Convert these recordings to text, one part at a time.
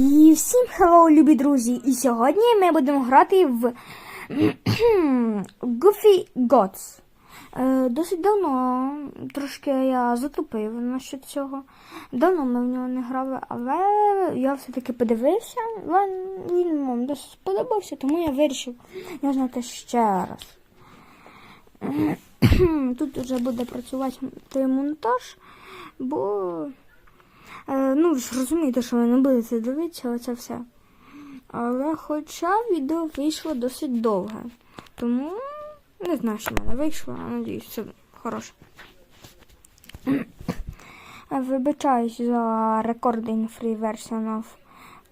І всім хеллоу, любі друзі! І сьогодні ми будемо грати в Goofy Gods. Е, досить давно трошки я затупив насчет цього. Давно ми в нього не грали, але я все-таки подивився, він- вам досить сподобався, тому я вирішив його знати ще раз. Тут вже буде працювати той монтаж, бо ну, ви розумієте, що ви не будете дивитися оце все. Але хоча відео вийшло досить довге. Тому не знаю, що в мене вийшло, а надіюсь, все хороше. Е, Вибачаюсь за recording free version of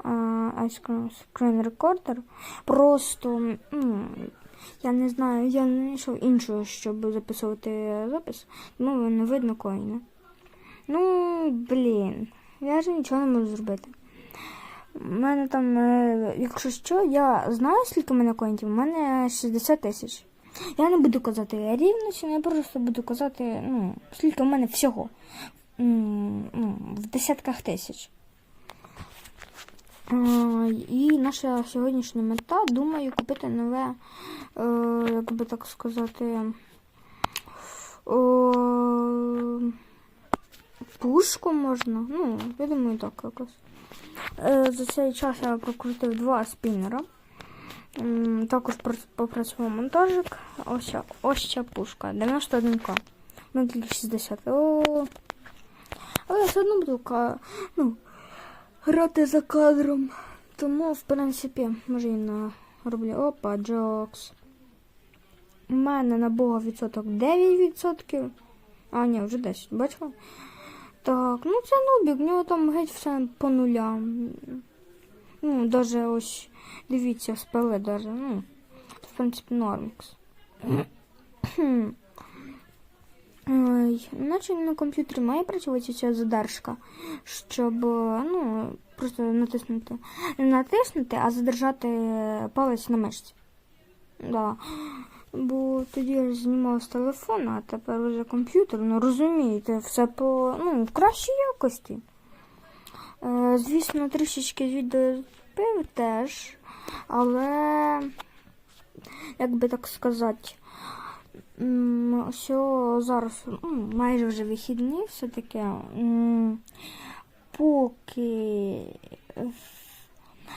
uh, Ice Cream Screen Recorder. Просто ну, я не знаю, я не знайшов іншого, щоб записувати запис, тому не видно коїна. Ну, блін, я ж нічого не можу зробити. У мене там, е, якщо що, я знаю, скільки в мене коінтів, у мене 60 тисяч. Я не буду казати рівності, я просто буду казати, ну, скільки в мене всього. Ну, в десятках тисяч. Е, І наша сьогоднішня мета, думаю, купити нове, е, як би так сказати, пушку можна. Ну, я думаю, так якось. Е, за цей час я прокрутив два спіннера. Також попрацював монтажик. Ось, ось ця пушка. 91к. Ну, тільки 60. О. Але я все одно буду ну, грати за кадром. Тому, в принципі, може і на роблю. Опа, Джокс. У мене на Бога відсоток 9%. А, ні, вже 10, бачила? Так, ну це нубік, в нього там геть все по нулям. Ну, даже ось, дивіться, спели даже, ну, в принципі, нормікс. Ой, наче на комп'ютері має працювати ця задержка, щоб, ну, просто натиснути. Не натиснути, а задержати палець на мишці. Да. Бо тоді я знімав з телефона, а тепер вже комп'ютер. Ну розумієте, все по ну, в кращій якості. Е, звісно, трішечки з відео збив теж, але, як би так сказати, о, зараз ну, майже вже вихідні все-таки. Поки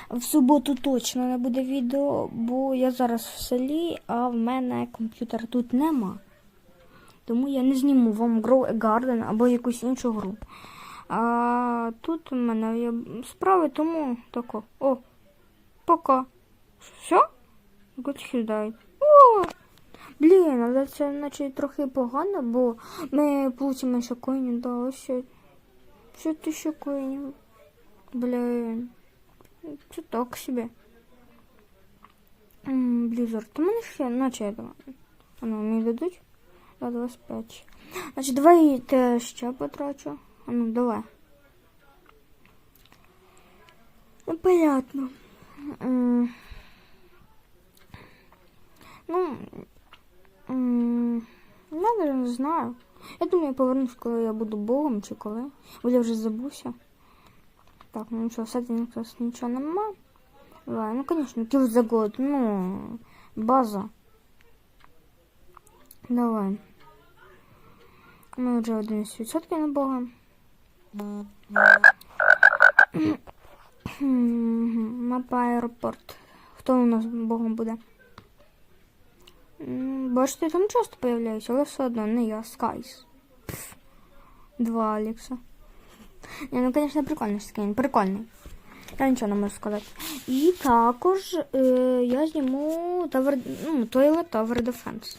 в суботу точно не буде відео, бо я зараз в селі, а в мене комп'ютера тут нема. Тому я не зніму вам Grow a Garden або якусь іншу гру. А тут у мене є справи, тому тако. О, пока. Все? Гудхілдайт. О! Блін, але це наче трохи погано, бо ми получимо ще коїнів, да, ось ще. Ще тисяча коїнів. Блін. Це так. М, Blizzard. У мене ще наче я думаю. А ну, мені дадуть? Да, 25. Значить, давай те ще потрачу. А ну, давай. Ну, понятно. Ну, я навіть не знаю. Я думаю, я повернусь, коли я буду богом чи коли. Бо я вже забувся. Так, ну що, сеттингс нічого нема. Давай, ну конечно, kill за год, ну, база. Давай. Ми вже 11% на Бога. Мапа аеропорт. Хто у нас Богом буде? Бачите, там часто появляюся, але все одно не я, Скайс. Два Алекса. Ні, ну, звісно, прикольний скин, прикольний. Я нічого не можу сказати. І також е, я зніму Tower, ну, Toilet Tower Defense.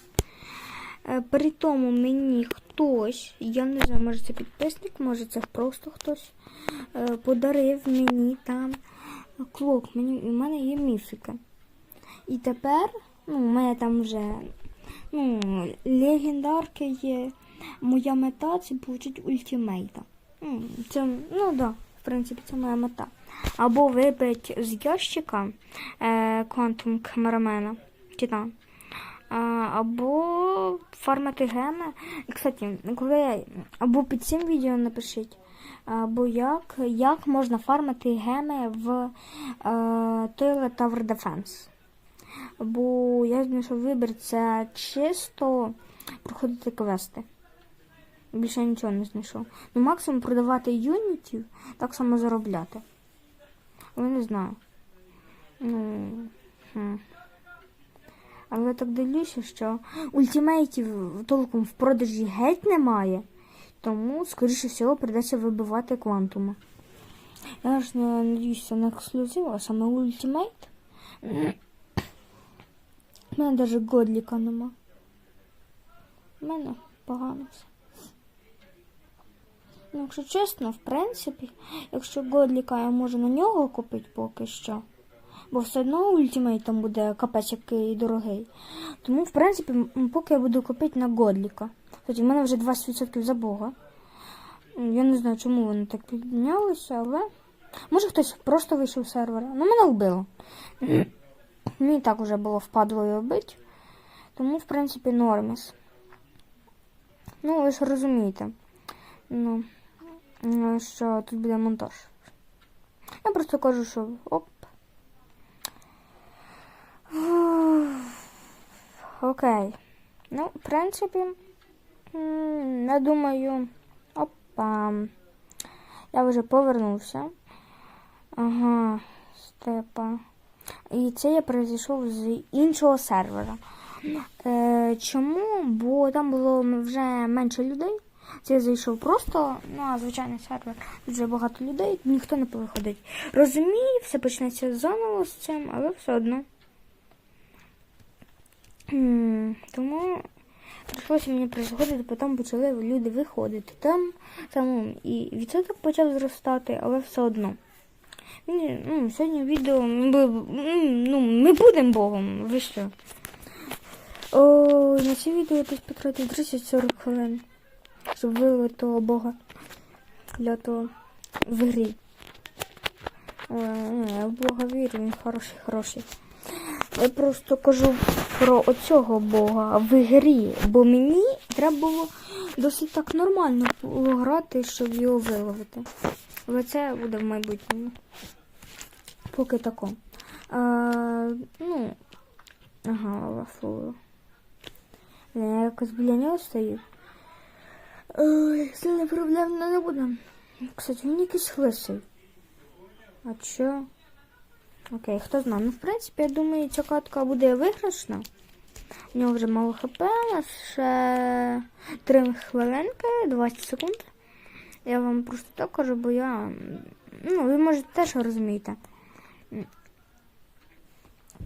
Е, при тому мені хтось, я не знаю, може це підписник, може це просто хтось, е, подарив мені там клок. Мені, у мене є міфіка. І тепер, ну, у мене там вже ну, легендарки є. Моя мета це отримати ультимейта. Це, ну да, в принципі, це моя мета. Або вибити з ящика е, Quantum Камерамена, Титан. Або фармити геми. Кстати, коли я, або під цим відео напишіть, або як, як можна фармити геми в е, Toilet Tower Defense. Бо я знайшов вибір це чисто проходити квести. Більше нічого не знайшов. Ну, максимум продавати юнітів, так само заробляти. Але не знаю. Ну. Хм. Але я так дивлюся, що ультимейтів толком в продажі геть немає. Тому, скоріше всього, придеться вибивати квантума. Я ж не надіюся на ексклюзив, а саме ультимейт. У мене навіть годліка нема. У мене погано все. Ну, якщо чесно, в принципі, якщо годліка я можу на нього купити поки що. Бо все одно ультимейт там буде капець який дорогий. Тому, в принципі, поки я буду купити на годліка. Кстати, в мене вже 20% за Бога. Я не знаю, чому вони так піднялися, але. Може хтось просто вийшов з сервера. Ну, мене вбило. Мені так уже було впадло його бити. Тому, в принципі, норміс. Ну, ви ж розумієте. Ну, що тут буде монтаж. Я просто кажу, що оп. Окей. Ну, в принципі, я думаю, опа. Я вже повернувся. Ага, степа. І це я перейшов з іншого сервера. Е, чому? Бо там було вже менше людей. Це зайшов просто на звичайний сервер. Тут Вже багато людей, ніхто не повиходить. Розумію, все почнеться заново з цим, але все одно. Тому прийшлося мені призгодити, потім почали люди виходити. Там самому і відсоток почав зростати, але все одно. Ну, сьогодні відео ми, ну, ми будемо Богом. Ви що? О, на це відео десь потратив 30-40 хвилин, щоб вилити того Бога для того в грі. Я в Бога вірю, він хороший, хороший. Я просто кажу про оцього Бога в грі, бо мені треба було досить так нормально грати, щоб його виловити. Але це буде в майбутньому. Поки тако. А, ну, ага, лафу. Я якось біля нього стою. Сильно проблем не буде. Кстати, він якийсь лисий. А чо? Окей, хто знає. Ну, в принципі, я думаю, ця катка буде виграшна. У нього вже мало хп, у нас ще 3 хвилинки, 20 секунд. Я вам просто так кажу, бо я. Ну, ви можете теж розумієте.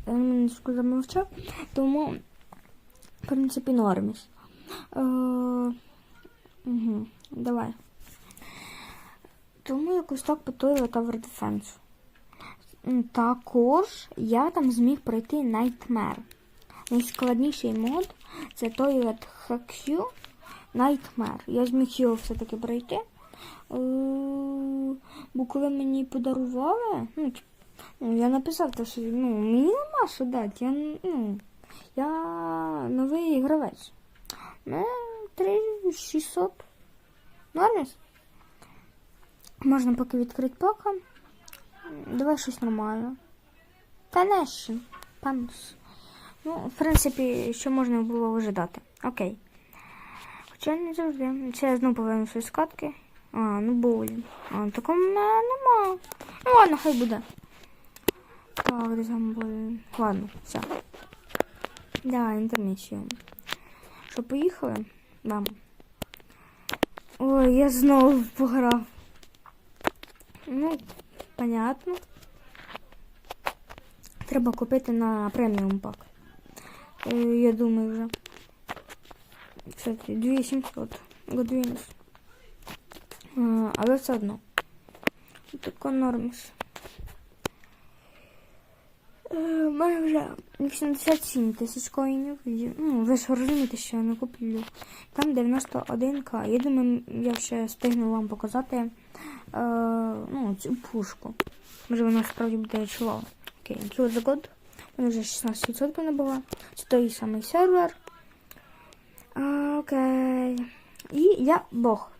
Я минутку замовчав, тому, в принципі, норміс. Е, угу, давай. Тому якось так по Toilet Tower Defense. Також я там зміг пройти Nightmare. Найскладніший мод це Toilet HQ Nightmare. Я зміг його все-таки пройти. Е, Бо коли мені подарували, ну, ну, я написав, те, що ну, мені нема що дати. Я, ну, я новий гравець. Ну, 3600. Норміс? Можна поки відкрити пока. Давай щось нормальне. Конечно. Панус. Ну, в принципі, що можна було ожидати. Окей. Хоча не завжди. Це я знову повернуся з катки. А, ну блін. А, в мене нема. Ну ладно, хай буде. Так, де там блін. Ладно, все. Да, інтермісію. Що, поїхали? Да. Ой, я знову пограв. Ну, понятно. Треба купити на преміум пак. Е, Я думаю вже. Кстати, 2700 Godwins. Е, Але все одно. Тако норміс. Мене вже 87 тисяч коїнів. Ну, ви ж розумієте, що я не куплю. Там 91к. Я думаю, я ще встигну вам показати е, ну, цю пушку. Може вона справді буде чувала. Окей, Kill the God. Вона вже 16% набула. Це той самий сервер. Окей. І я Бог.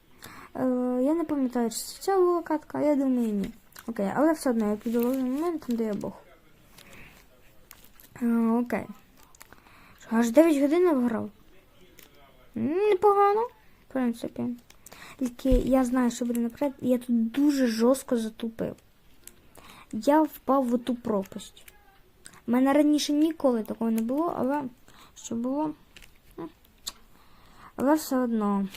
Е, я не пам'ятаю, чи це була катка, я думаю, ні. Окей, але все одно я піду в момент, де я Бог. Окей. Аж 9 годин я вграв. Непогано, в принципі. Тільки я знаю, що буде наперед, я тут дуже жорстко затупив. Я впав в оту пропасть. У мене раніше ніколи такого не було, але що було? Але все одно.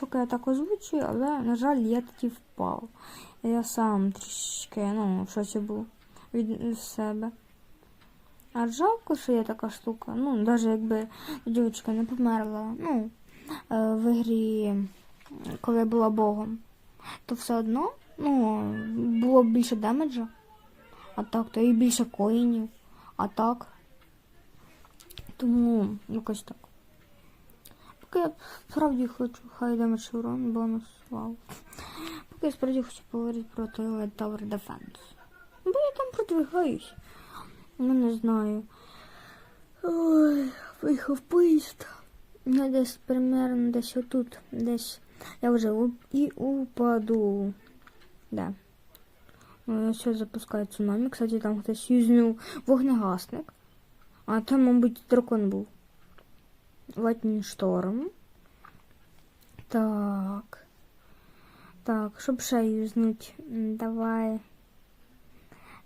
Поки я так озвучую, але, на жаль, я тоді впав. Я сам трішки, ну, шоці був від себе. А жалко, що є така штука. Ну, навіть якби дівчинка не померла, ну, е, в ігрі, коли була Богом, то все одно, ну, було б більше демеджа. А так, то і більше коїнів. А так. Тому якось так. Поки я справді хочу, хай демедж урон, бонус, вау. Поки я справді хочу поговорити про Toilet Tower Defense. Бо я там продвигаюсь. Ну, не знаю. Ой, виїхав поїзд. Ну, десь примерно десь отут. Десь я вже і упаду. Да. Ну, я ще запускаю цунамі. Кстати, там хтось юзнув вогнегасник. А там, мабуть, дракон був. Латній шторм. Так. Так, щоб ще юзнуть, давай.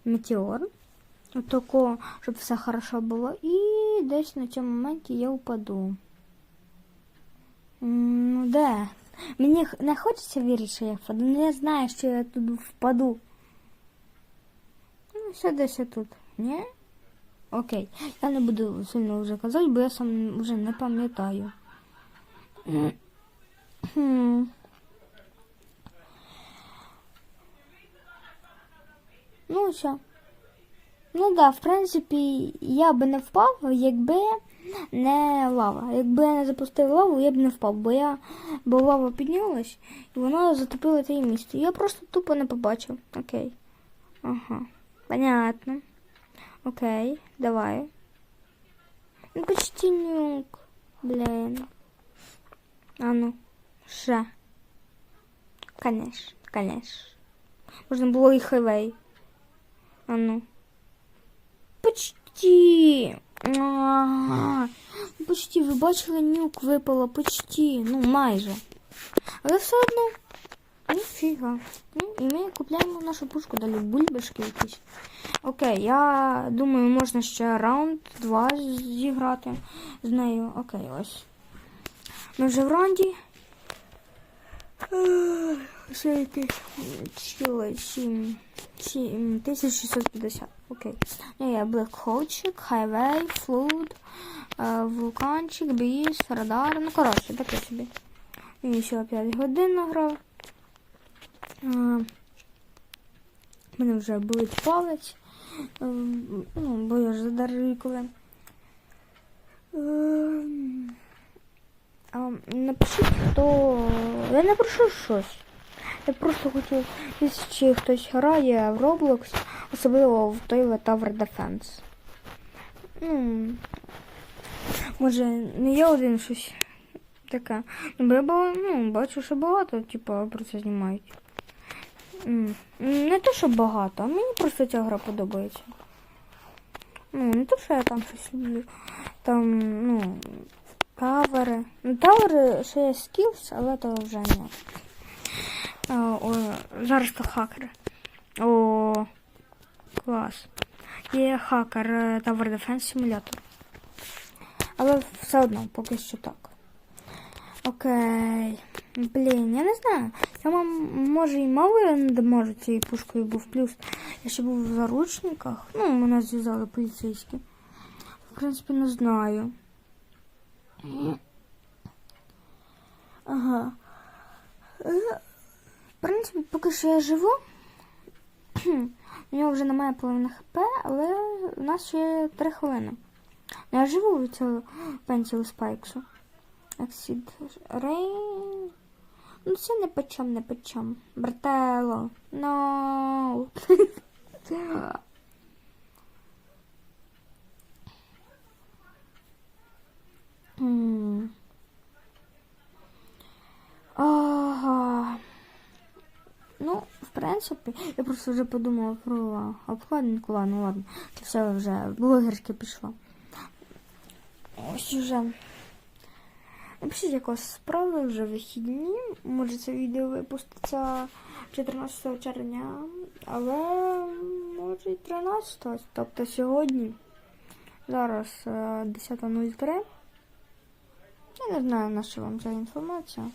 Метеор. Отако, щоб все хорошо було. І десь на цьому моменті я упаду. Ну де? Мені не хочеться вірити, що я впаду. але я знаю, що я тут впаду. Ну, все десь тут. Ні? Окей. Я не буду сильно вже казати, бо я сам вже не пам'ятаю. Ну, все. Ну да, в принципі, я би не впав, якби не лава. Якби я не запустив лаву, я б не впав, бо я бо лава піднялась і вона затопила те місце. Я просто тупо не побачив. Окей. Ага. Понятно. Окей, давай. Ну почти нюк. Блін. А ну. Ще. Конечно, конечно. Можна було і хайвей. А ну. Почти. Ага. Почти, ви бачили, нюк випало почти. Ну, майже. Але все одно. Ніфіга. Ну, і ми купляємо нашу пушку далі бульбашки якісь. Окей, я думаю, можна ще раунд 2 зіграти з нею. Окей, ось. Ми вже в раунді. Ще якийсь 7, 7, 1650. Окей. Є Блекхолчик, Хайвей, Флуд, Вулканчик, Біс, Радар. Ну, коротше, таке собі. Він ще 5 годин награв. Е, мене вже болить палець. Е, ну, бо я ж задарую. Е, напишіть, хто. Я не прошу щось. Я просто хотів, якщо хтось грає в Roblox, особливо в Toilet Tower Defense. Ну, може, не я один щось таке. Ну, бо я ну, бачу, що багато, типу, про це знімають. Не те, що багато, а мені просто ця гра подобається. Ну, не те, що я там щось люблю. Там, ну, тавери. Ну, тавери ще є скілс, але то вже не. О, зараз то хакери. О, клас. Є хакер е, Tower Defense Simulator. Але все одно, поки що так. Окей. Блін, я не знаю. Я мам, може і мало не можу цією пушкою був. Плюс я ще був в заручниках. Ну, мене зв'язали поліцейські. В принципі, не знаю. Ага. Принципі, поки що я живу. У нього вже немає половини хп, але у нас ще 3 хвилини. Я живу від цього пенсіл спайксу. Exit Rain. Ну це не почем, не почем. Брателло. No. М. Ага. Я просто вже подумала про обкладинку, ладно, ладно. Це все вже блогерське пішло. Ось уже. Напишіть, як вас справи вже вихідні. Може це відео випуститься 14 червня, але може і 13, тобто сьогодні. Зараз е, 10.03. Я не знаю, на що вам ця інформація.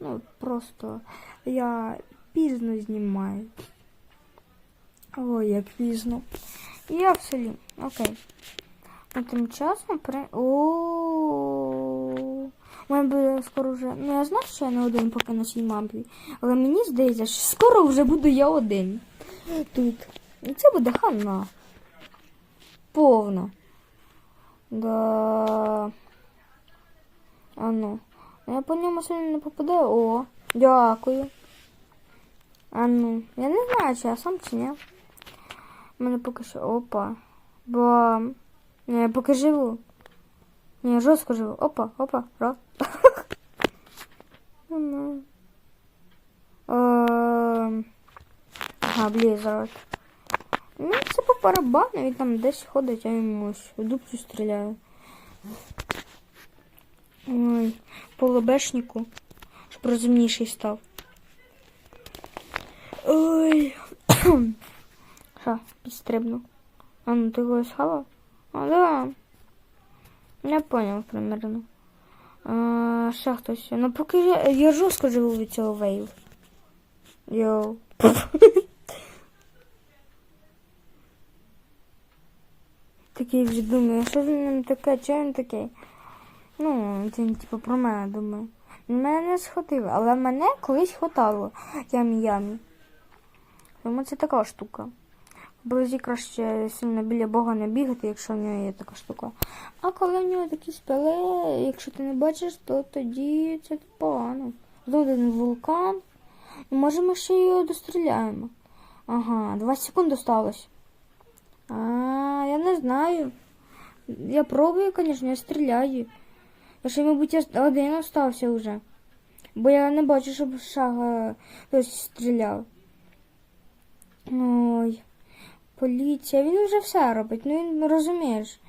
Ну, просто я пізно знімаю. Ой, як пізно. Я в селі. Окей. А тим часом при. О. Мене буде скоро вже. Ну я знаю, що я не один поки на цій мапі. Але мені здається, що скоро вже буду я один. Тут. І це буде хана. Повна. Да. А ну. Я по ньому сильно не попадаю. О, дякую. А ну. Я не знаю, чи я сам чи ні. У мене поки що. Опа. Ні, я поки живу. Ні, жорстко живу. Опа, опа, раз. Ну, ну. Ем. Ага, блізард. Ну, це по барабану, він там десь ходить, я йому в дупцю стріляю. Ой, по лобешнику, щоб розумніший став. Ой. Ша, підстрибну. А ну ти його схавав? А, да. Я понял примерно. А, ще хтось. Ну поки я, я жорстко живу від цього вейв. Йоу. Такий вже думаю, що з ним таке, чого він такий? Ну, це він типу про мене думає. Мене не схватив, але мене колись хватало ямі-ямі. Тому це така штука. Близі краще сильно біля Бога не бігати, якщо в нього є така штука. А коли в нього такі спели, якщо ти не бачиш, то тоді це погано. Один вулкан. І може ми ще його достріляємо. Ага, 20 секунд осталось. А, я не знаю. Я пробую, звісно, я стріляю. Я ще, мабуть, один остався вже. Бо я не бачу, щоб шага хтось стріляв. Ой, поліція. Він вже все робить. Ну він розумієш,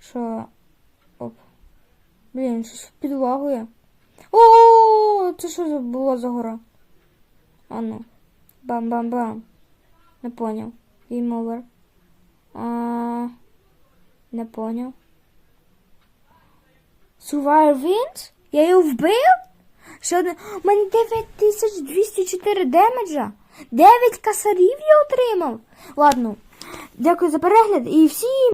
що. Оп. Блін, щось підлагує. О, це що за була за гора? А ну. Бам-бам-бам. Не поняв. Game over. А, не поняв. Survivor wins? Я його вбив? Що одне... У мене 9204 демеджа. 9 касарів я отримав. Ладно. Дякую за перегляд і всім.